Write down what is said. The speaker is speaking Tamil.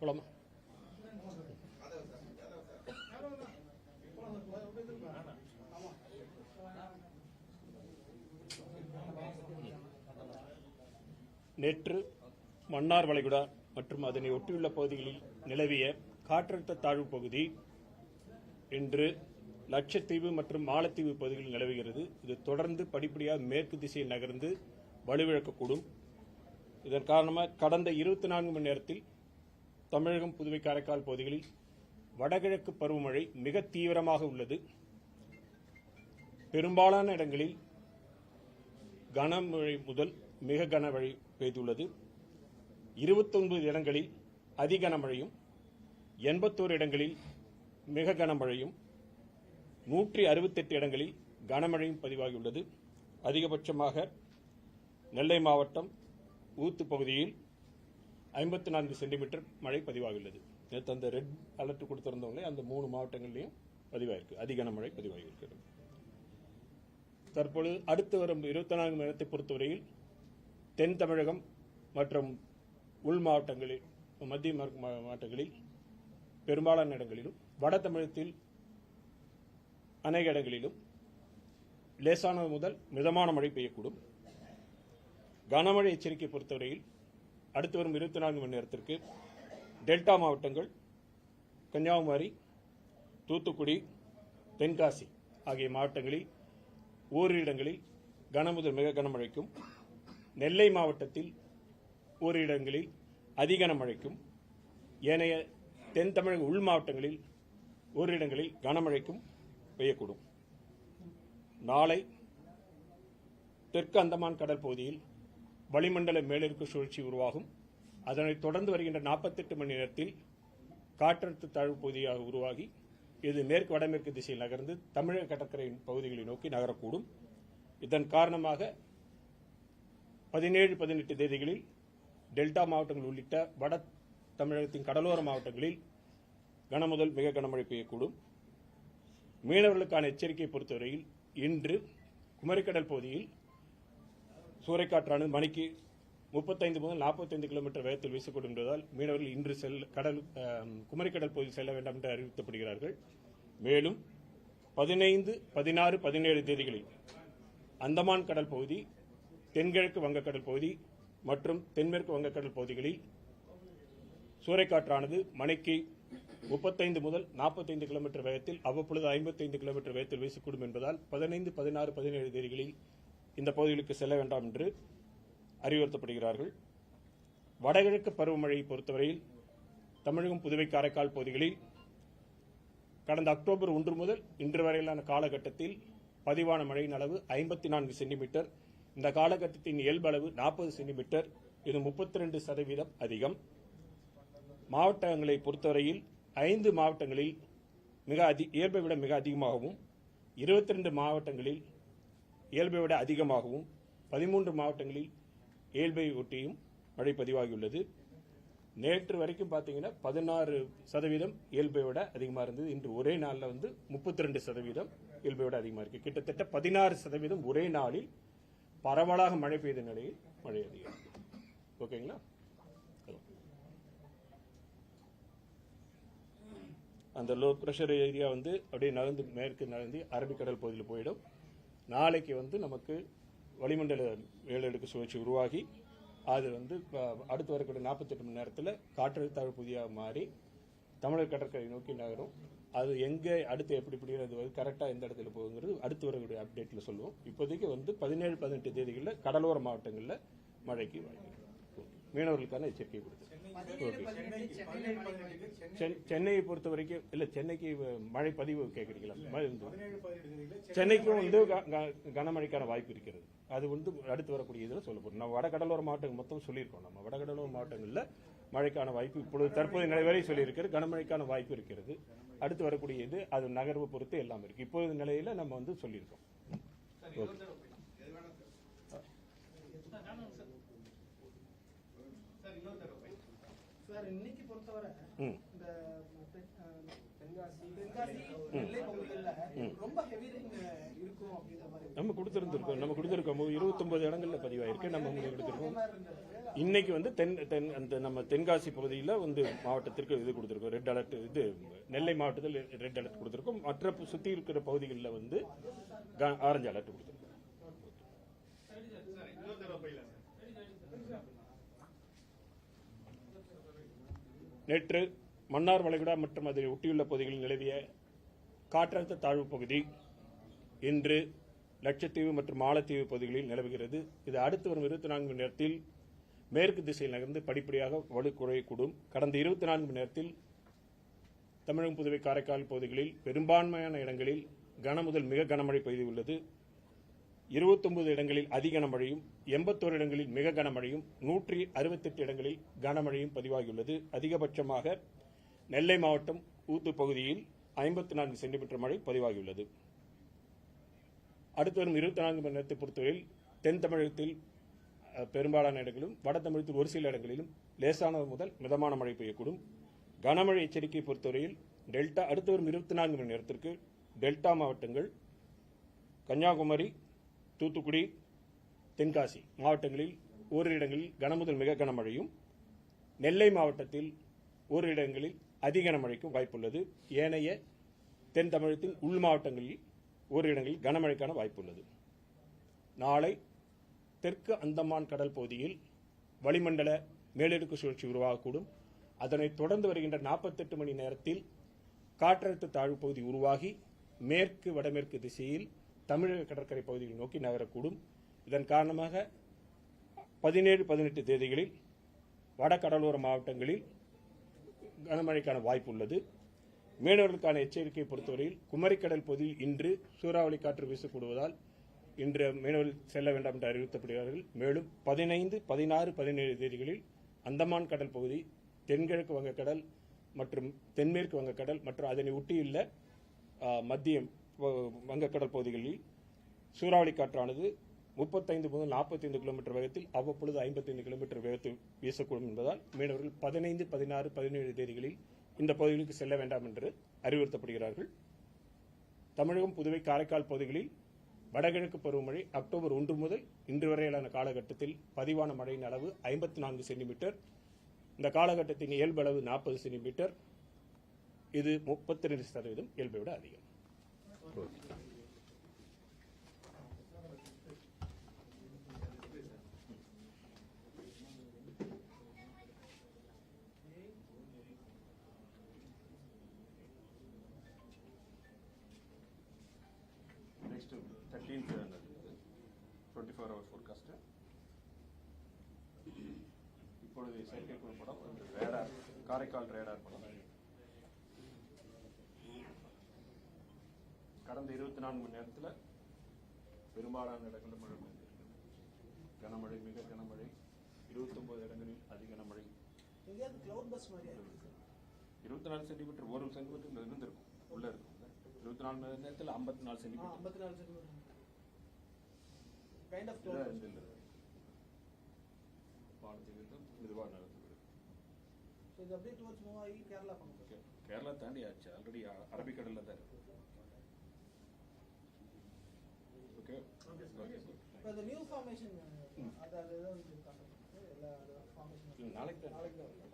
போலாமா நேற்று மன்னார் வளைகுடா மற்றும் அதனை ஒட்டியுள்ள பகுதிகளில் நிலவிய காற்றழுத்த தாழ்வு பகுதி இன்று லட்சத்தீவு மற்றும் மாலத்தீவு பகுதிகளில் நிலவுகிறது. இது தொடர்ந்து படிப்படியாக மேற்கு திசையில் நகர்ந்து வலுவிழக்கக்கூடும். இதன் காரணமாக கடந்த இருபத்தி நான்கு மணி நேரத்தில் தமிழகம் புதுவை காரைக்கால் பகுதிகளில் வடகிழக்கு பருவமழை மிக தீவிரமாக உள்ளது. பெரும்பாலான இடங்களில் கனமழை முதல் மிக கனமழை பெய்துள்ளது. இருபத்தொன்பது இடங்களில் அதிகனமழையும் எண்பத்தோரு இடங்களில் மிக கனமழையும் நூற்றி அறுபத்தெட்டு இடங்களில் கனமழையும் பதிவாகியுள்ளது. அதிகபட்சமாக நெல்லை மாவட்டம் ஊத்து பகுதியில் ஐம்பத்தி நான்கு சென்டிமீட்டர் மழை பதிவாகியுள்ளது. நேற்று அந்த ரெட் அலர்ட் கொடுத்திருந்தவங்களே அந்த மூணு மாவட்டங்கள்லையும் பதிவாயிருக்கு. அதிக கனமழை பதிவாகியிருக்கிறது தற்பொழுது அடுத்து வரும் இருபத்தி நான்கு மணி நேரத்தை பொறுத்தவரையில் தென் தமிழகம் மற்றும் உள் மாவட்டங்களில் மத்திய மா- மாவட்டங்களில் பெரும்பாலான இடங்களிலும் வட தமிழகத்தில் அநேக இடங்களிலும் லேசானது முதல் மிதமான மழை பெய்யக்கூடும். கனமழை எச்சரிக்கை பொறுத்தவரையில் அடுத்து வரும் இருபத்தி நான்கு மணி நேரத்திற்கு டெல்டா மாவட்டங்கள் கன்னியாகுமரி தூத்துக்குடி தென்காசி ஆகிய மாவட்டங்களில் ஓரிரு இடங்களில் கனமுதல் மிக கனமழைக்கும் நெல்லை மாவட்டத்தில் ஓரிரு இடங்களில் அதிகனமழைக்கும் ஏனைய தென் தமிழக உள் மாவட்டங்களில் ஓரிரு இடங்களில் கனமழைக்கும் பெய்யக்கூடும். நாளை தெற்கு அந்தமான் கடல் பகுதியில் வளிமண்டல மேலடுக்கு சுழற்சி உருவாகும். அதனைத் தொடர்ந்து வருகின்ற 48 மணி நேரத்தில் காற்றழுத்த தாழ்வு பகுதியாக உருவாகி இது மேற்கு வடமேற்கு திசையில் நகர்ந்து தமிழக கடற்கரையின் பகுதிகளை நோக்கி நகரக்கூடும். இதன் காரணமாக பதினேழு பதினெட்டு தேதிகளில் டெல்டா மாவட்டங்கள் உள்ளிட்ட வட தமிழகத்தின் கடலோர மாவட்டங்களில் கனமுதல் மிக கனமழை பெய்யக்கூடும். மீனவர்களுக்கான எச்சரிக்கையை பொறுத்தவரையில் இன்று குமரிக்கடல் பகுதியில் சூறைக்காற்றானது மணிக்கு முப்பத்தைந்து முதல் நாற்பத்தைந்து கிலோமீட்டர் வேகத்தில் வீசக்கூடும் என்பதால் மீனவர்கள் இன்று செல் கடல் குமரிக்கடல் பகுதியில் செல்ல வேண்டாம் என்று அறிவிக்கப்படுகிறார்கள் மேலும் பதினைந்து பதினாறு பதினேழு தேதிகளில் அந்தமான் கடல் பகுதி தென்கிழக்கு வங்கக்கடல் பகுதி மற்றும் தென்மேற்கு வங்கக்கடல் பகுதிகளில் சூறைக்காற்றானது மணிக்கு முப்பத்தைந்து முதல் நாற்பத்தைந்து கிலோமீட்டர் வேகத்தில் அவ்வப்பொழுது ஐம்பத்தைந்து கிலோமீட்டர் வேகத்தில் வீசக்கூடும் என்பதால் பதினைந்து பதினாறு பதினேழு தேதிகளில் இந்த பகுதிகளுக்கு செல்ல வேண்டாம் என்று அறிவுறுத்தப்படுகிறார்கள். வடகிழக்கு பருவமழையை பொறுத்தவரையில் தமிழகம் புதுவை காரைக்கால் பகுதிகளில் கடந்த அக்டோபர் ஒன்று முதல் இன்று வரையிலான காலகட்டத்தில் பதிவான மழையின் அளவு ஐம்பத்தி நான்கு சென்டிமீட்டர். இந்த காலகட்டத்தின் இயல்பு அளவு நாற்பது சென்டிமீட்டர். இது முப்பத்தி ரெண்டு சதவீதம் அதிகம். மாவட்டங்களை பொறுத்தவரையில் ஐந்து மாவட்டங்களில் மிக அதி இயல்பை விட மிக அதிகமாகவும் இருபத்தி ரெண்டு மாவட்டங்களில் இயல்பை விட அதிகமாகவும் பதிமூன்று மாவட்டங்களில் இயல்பை ஒட்டியும் மழை பதிவாகியுள்ளது. நேற்று வரைக்கும் பார்த்தீங்கன்னா பதினாறு சதவீதம் இயல்பை விட அதிகமாக இருந்தது. இன்று ஒரே நாளில் வந்து முப்பத்தி ரெண்டு சதவீதம் இயல்பை விட அதிகமாக இருக்கு. கிட்டத்தட்ட பதினாறு சதவீதம் ஒரே நாளில் பரவலாக மழை பெய்த நிலையில் மழை அதிகம் ஓகேங்களா? அந்த லோ ப்ரெஷர் ஏரியா வந்து அப்படியே நகர்ந்து மேற்கு நகர்ந்து அரபிக்கடல் பகுதியில் போயிடும். நாளைக்கு வந்து நமக்கு வளிமண்டல மேலடுக்கு சுழற்சி உருவாகி அது வந்து அடுத்து வரக்கூடிய நாற்பத்தெட்டு மணி நேரத்தில் காற்றழுத்த புதியாக மாறி தமிழக கடற்கரை நோக்கி நகரும். அது எங்கே அடுத்து எப்படி பிடிக்கிறது வந்து கரெக்டாக எந்த இடத்துல போகுங்கிறது அடுத்து வரக்கூடிய அப்டேட்டில் சொல்லுவோம். இப்போதைக்கு வந்து பதினேழு பதினெட்டு தேதிகளில் கடலோர மாவட்டங்களில் மழைக்கு வாய்ப்பு மீனவர்களுக்கான எச்சரிக்கை கொடுத்து சென்னையை பொறுத்த வரைக்கும் இல்ல சென்னைக்கு மழை பதிவு கேட்குறீங்களா சென்னைக்கும் வந்து கனமழைக்கான வாய்ப்பு இருக்கிறது. அது வந்து அடுத்து வரக்கூடிய இதில் சொல்ல போறோம். நம்ம வடகடலோர மாவட்டங்கள் மொத்தம் சொல்லியிருக்கோம். நம்ம வடகடலோர மாவட்டங்களில் மழைக்கான வாய்ப்பு இப்பொழுது தற்போது நிலை வரை சொல்லியிருக்கிறது கனமழைக்கான வாய்ப்பு இருக்கிறது. அடுத்து வரக்கூடிய இது அது நகர்வு பொறுத்து எல்லாம் இருக்கு. இப்போது நிலையில நம்ம வந்து சொல்லியிருக்கோம். ஓகே சார் இன்னைக்கு பொறுத்தவரை இந்த நம்ம கொடுத்துருந்துருக்கோம். நம்ம கொடுத்துருக்கோம். இருபத்தொன்பது இடங்கள்ல பதிவாயிருக்கு நம்ம உங்களுக்கு கொடுத்துருக்கோம் இன்னைக்கு வந்து தென் தென் அந்த நம்ம தென்காசி பகுதியில் வந்து மாவட்டத்திற்கு இது கொடுத்துருக்கோம். ரெட் அலர்ட் இது நெல்லை மாவட்டத்தில் ரெட் அலர்ட் கொடுத்துருக்கோம். மற்ற சுற்றி இருக்கிற பகுதிகளில் வந்து ஆரஞ்சு அலர்ட் கொடுத்துருக்கோம். நேற்று மன்னார் வளைகுடா மற்றும் அதை ஒட்டியுள்ள பகுதிகளில் நிலவிய காற்றழுத்த தாழ்வு பகுதி இன்று லட்சத்தீவு மற்றும் மாலத்தீவு பகுதிகளில் நிலவுகிறது. இது அடுத்து வரும் இருபத்தி நான்கு மணி நேரத்தில் மேற்கு திசையில் நகர்ந்து படிப்படியாக வலு குறையக்கூடும். கடந்த இருபத்தி நான்கு மணி நேரத்தில் தமிழகம் புதுவை காரைக்கால் பகுதிகளில் பெரும்பான்மையான இடங்களில் கன முதல் மிக கனமழை பெய்துள்ளது. இருபத்தொன்பது இடங்களில் அதி கனமழையும் எண்பத்தோரு இடங்களில் மிக கனமழையும் நூற்றி அறுபத்தெட்டு இடங்களில் கனமழையும் பதிவாகியுள்ளது. அதிகபட்சமாக நெல்லை மாவட்டம் ஊத்து பகுதியில் ஐம்பத்தி நான்கு சென்டிமீட்டர் மழை பதிவாகியுள்ளது. அடுத்து வரும் இருபத்தி நான்கு மணி நேரத்தை பொறுத்தவரையில் தென் தமிழகத்தில் பெரும்பாலான இடங்களிலும் வட தமிழகத்தில் ஒரு சில இடங்களிலும் லேசானது முதல் மிதமான மழை பெய்யக்கூடும். கனமழை எச்சரிக்கையை பொறுத்தவரையில் டெல்டா அடுத்து வரும் இருபத்தி நான்கு மணி நேரத்திற்கு டெல்டா மாவட்டங்கள் கன்னியாகுமரி தூத்துக்குடி தென்காசி மாவட்டங்களில் ஓரிரு இடங்களில் கனமுதல் மிக கனமழையும் நெல்லை மாவட்டத்தில் ஓரிரு இடங்களில் அதி கனமழைக்கும் வாய்ப்புள்ளது. ஏனைய தென் தமிழகத்தின் உள் மாவட்டங்களில் ஓரிரு இடங்களில் கனமழைக்கான வாய்ப்புள்ளது. நாளை தெற்கு அந்தமான் கடல் பகுதியில் வளிமண்டல மேலடுக்கு சுழற்சி உருவாகக்கூடும். அதனைத் தொடர்ந்து வருகின்ற 48 மணி நேரத்தில் காற்றழுத்த தாழ்வு பகுதி உருவாகி மேற்கு வடமேற்கு திசையில் தமிழக கடற்கரை பகுதியில் நோக்கி நகரக்கூடும். இதன் காரணமாக பதினேழு பதினெட்டு தேதிகளில் வட கடலோர மாவட்டங்களில் கனமழைக்கான வாய்ப்பு உள்ளது. மீனவர்களுக்கான எச்சரிக்கையை பொறுத்தவரையில் குமரிக்கடல் பகுதியில் இன்று சூறாவளி காற்று வீசக்கூடுவதால் இன்று மீனவர்கள் செல்ல வேண்டாம் என்று அறிவுறுத்தப்படுகிறார்கள். மேலும் பதினைந்து பதினாறு பதினேழு தேதிகளில் அந்தமான் கடல் பகுதி தென்கிழக்கு வங்கக்கடல் மற்றும் தென்மேற்கு வங்கக்கடல் மற்றும் அதனை ஒட்டியுள்ள மத்திய வங்கக்கடல் பகுதிகளில் சூறாவளி காற்றானது முப்பத்தைந்து முதல் நாற்பத்தைந்து கிலோமீட்டர் வேகத்தில் அவ்வப்பொழுது ஐம்பத்தைந்து கிலோமீட்டர் வேகத்தில் வீசக்கூடும் என்பதால் மீனவர்கள் பதினைந்து பதினாறு பதினேழு தேதிகளில் இந்த பகுதிகளுக்கு செல்ல வேண்டாம் என்று அறிவுறுத்தப்படுகிறார்கள். தமிழகம் புதுவை காரைக்கால் பகுதிகளில் வடகிழக்கு பருவமழை அக்டோபர் ஒன்று முதல் இன்று வரையிலான காலகட்டத்தில் பதிவான மழையின் அளவு ஐம்பத்தி நான்கு சென்டிமீட்டர். இந்த காலகட்டத்தின் இயல்பளவு நாற்பது சென்டிமீட்டர். இது முப்பத்தி ரெண்டு சதவீதம் இயல்பை விட அதிகம். Thirteenth twenty four hours forecast இப்பொழுது செயற்கைக்கோள் படம் ரேடார் காரைக்கால் ரேடார் படம் கடந்த இருபத்தி நான்கு மணி நேரத்தில் பெரும்பாலான இடங்களில் மழை பெய்திருக்கு கனமழை மிக கனமழை. இருபத்தொன்பது இடங்களில் அதி கனமழை இருபத்தி நாலு சென்டிமீட்டர் ஒரு சென்டிமீட்டர் இருந்திருக்கும் உள்ள இருக்கும். இருபத்தி நாலு மணி நேரத்தில் ஐம்பத்தி நாலு சென்டிமீட்டர் ஐம்பத்தி நாலு சென்டிமீட்டர் இந்த இது. வானத்திலிருந்து மெதுவாக நகர்ந்து ஸோ இது அப்படியே டுவர்ட்ஸ் மூவ் ஆகி கேரளா ஓகே கேரளா தாண்டி ஆச்சு ஆல்ரெடி அரபிக்கடல்ல தான் இருக்கு. ஓகே ஓகே இப்போ இந்த நியூ ஃபார்மேஷன் அது அது ஏதாவது இருக்காங்க எல்லா ஃபார்மேஷன் நாளைக்கு தான் நாளைக்கு தான்